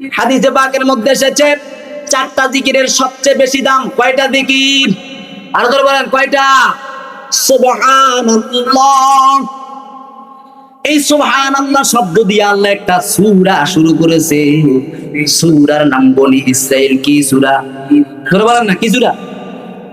হাদিসে পাকের মধ্যে এসেছে, চারটা জিকিরের সবচেয়ে বেশি দাম কয়টা জিকির? আর ধরে বলেন, কয়টা? সুবহানাল্লাহ। এই সুবহানাল্লাহ শব্দ দিয়ে আল্লাহ একটা সূরা শুরু করেছে। সূরার নাম বনি ইসরাইল, কি সূরা? ধরে বলেন না, কি সূরা?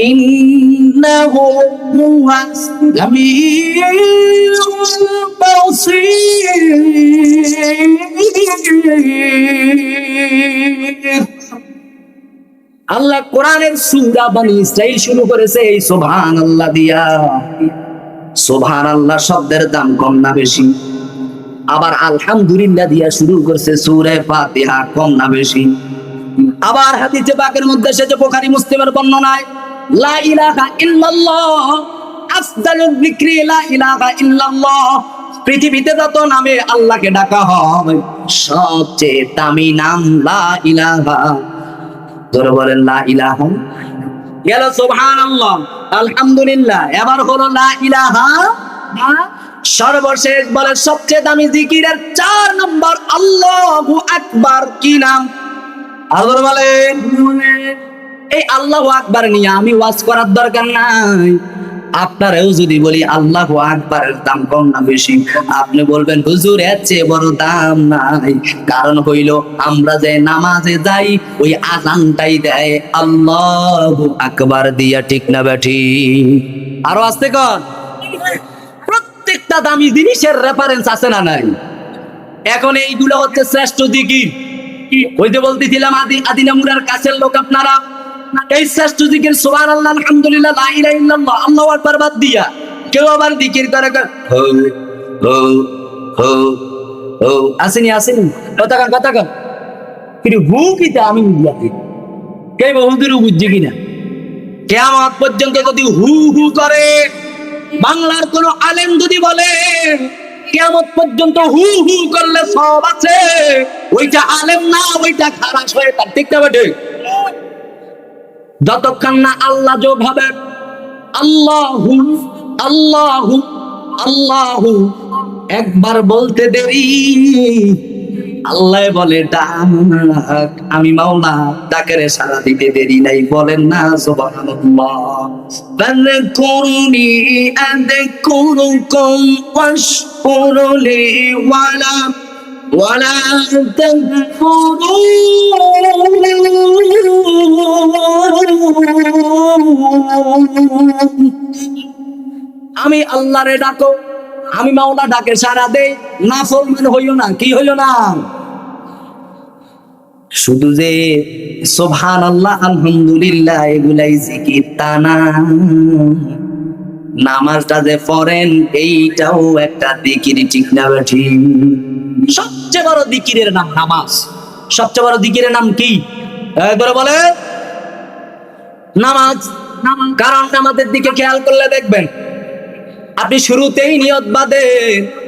إنه هو السميع البصير আল্লাহ কোরআনের সূরা বানি ইসরাইল শুরু করেছে এই সুবহানাল্লাহ দিয়া সুবহানাল্লাহ শব্দের দাম কম না বেশি আবার আলহামদুলিল্লাহ দিয়া শুরু করছে সূরা ফাতিহা কম না বেশি আবার হাদিসে পাকের মধ্যে এসেছে বুখারী মুসলিমের বর্ণনায় লা ইলাহা ইল্লাল্লাহ আফদালুল যিকরি, লা ইলাহা ইল্লাল্লাহ। পৃথিবীতে যত নামে আল্লাহকে ডাকা হয়, সবচেয়ে দামি নাম লা ইলাহা। ধরে বলেন লা ইলাহা। গেল সুবহানাল্লাহ, আলহামদুলিল্লাহ। এবার হলো লা ইলাহা। সর্বশেষ বলে সবচেয়ে দামি জিকিরের চার নম্বর, আল্লাহু আকবার। কি নাম? আল্লাহ বলেন এই আল্লাহু আকবার নিয়ে আমি ওয়াজ করার দরকার নাই। আপনারাও যদি বলি আল্লাহ আকবারের দাম কম না বেশি, আপনি বলবেন, হুজুর, এর চেয়ে বড় দাম নাই। কারণ হইল, আমরা যে নামাজে যাই, ওই আজানটাই দেয় আল্লাহ আকবার দিয়া, ঠিক না বেঠি আরও আসতে কর প্রত্যেকটা দামি জিনিসের রেফারেন্স আছে না নাই? এখন এইগুলো হচ্ছে শ্রেষ্ঠ দিকি ওই যে বলতেছিলাম, আদি আদিনামুরার কাছের লোক আপনারা এই শ্রেষ্ঠ দিকের সুবান আল্লাহ আলহামদুলিল্লাহ দিয়া কেউ আবার করে আসেনি আসেনি। কথা কথা কন কিন্তু হু আমি বুঝলাম কে বহুদূর বুঝছি কিনা? পর্যন্ত যদি হু হু করে, বাংলার কোন আলেম যদি বলে কেমন পর্যন্ত হু হু করলে সব আছে। ওইটা আলেম না, ওইটা খারাপ হয়ে তার ঠিক না বেটে। যতক্ষণ না আল্লাহ যে ভাবে আল্লাহু আল্লাহু আল্লাহু। একবার বলতে দেরি। আল্লাহ বলে, ডাক আমি মাওলা, ডাকের সারা দিতে দেরি নাই। বলেন না, সুবহানাল্লাহ। ফাযকুরনি আযকুরুকুম ওয়াশকুরুলি ওয়ালা ولا تكفرون আমি আল্লাহরে ডাকো আমি মাওলা ডাকে সারা দে না ফলমেন হইও না কি হইল না শুধু যে সোভান আল্লাহ আলহামদুলিল্লাহ এগুলাই জিকির তা না নামাজটা যে পড়েন এইটাও একটা দিকির ঠিক না ঠিক সবচেয়ে বড় দিকিরের নাম নামাজ। সবচেয়ে বড় দিকিরের নাম কি? ধরে বলে। নামাজ কারণ নামাজের দিকে খেয়াল করলে দেখবেন, আপনি শুরুতেই নিয়ত বাদে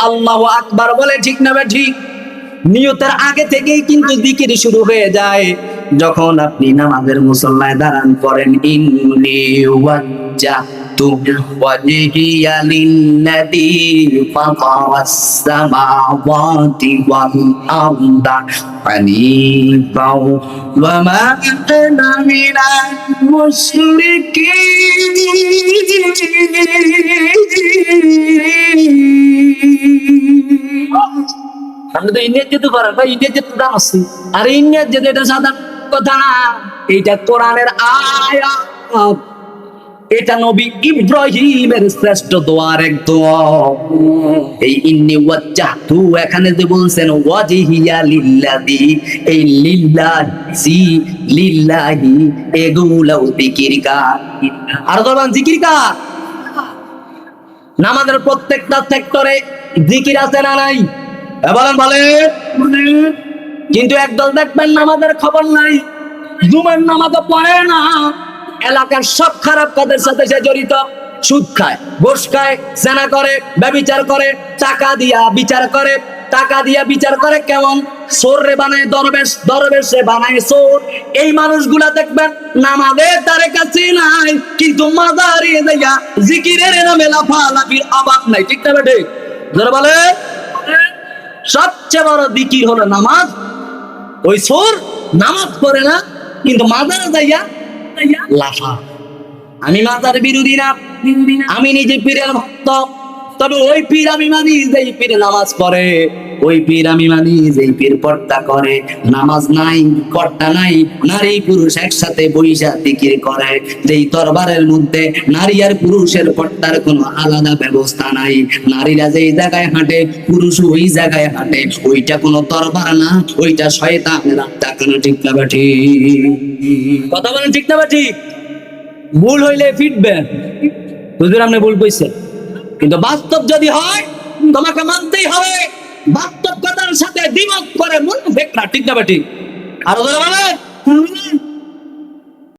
আল্লাহ আকবার বলে, ঠিক না ঠিক নিয়তের আগে থেকেই কিন্তু দিকির শুরু হয়ে যায়। যখন আপনি নামাজের মুসল্লায় দাঁড়ান করেন, ইন্নি ওয়াজ্জাহতু ওয়াজহিয়া লিল্লাযী ফাতারাস সামাওয়াতি ওয়াল আরদা হানিফা ওয়া মা আনা মিনাল তো ইন্ডিয়ার যেতে পারেন ভাই ইন্ডিয়ার যেতে দাম আছে আর ইন্ডিয়ার যেতে এটা সাধারণ কথা না। এইটা কোরআনের আয়া এটা নবী ইব্রাহিমের শ্রেষ্ঠ দোয়ার এক দোয়া। এই ইন্নি এখানে যে বলছেন, ওয়াজহিয়া এই লিল্লাহি লিল্লাহি জিকির কার আর জিকির কার নামাজের প্রত্যেকটা সেক্টরে জিকির আছে না নাই? বলেন বলে কিন্তু একদল দেখবেন, নামাজের খবর নাই। জুমের নামাজও পড়ে না। এলাকার সব খারাপ কাজের সাথে সে জড়িত। সুদ খায়, ঘোষ খায় সেনা করে, ব্যবিচার করে, টাকা দিয়া বিচার করে। টাকা দিয়া বিচার করে কেমন? সোর রে বানায়, দরবেশ দরবেশ রে বানায় সোর এই মানুষগুলা দেখবেন, নামাজের তারে কাছে নাই, কিন্তু মাজারে যাইয়া জিকিরের নামে লাফালাফির অবাক নাই। ঠিক না বেটে ধরে বলে, সবচেয়ে বড় দিকির হলো নামাজ। ওই সোর নামাজ পড়ে না, কিন্তু মাজারে যাইয়া লাফা। আমি মাতার বিরোধী না। আমি নিজে পীরের ভক্ত। তবে ওই পীর আমি মানি যে পীর নামাজ পড়ে। ওই পীর আমি মানি, যেই পীর পর্দা করে, নামাজ নাই কর্তা নাই, নারী পুরুষ একসাথে বৈশা দিকির করে, যেই তরবারের মধ্যে নারী আর পুরুষের পর্দার কোনো আলাদা ব্যবস্থা নাই। নারীরা যেই জায়গায় হাঁটে, পুরুষ ওই জায়গায় হাঁটে, ওইটা কোনো তরবার না, ওইটা শয়তানের আত্মা কেন ঠিক না বা ঠিক? কথা বলেন ঠিক না বা ঠিক? ভুল হইলে ফিডবেন হুজুর, আপনি ভুল কইছেন। কিন্তু বাস্তব যদি হয়, তোমাকে মানতেই হবে। বাস্তব কথার সাথে দ্বিমত করে মন ভেকরা ঠিক না বাটি আর ওদের বলে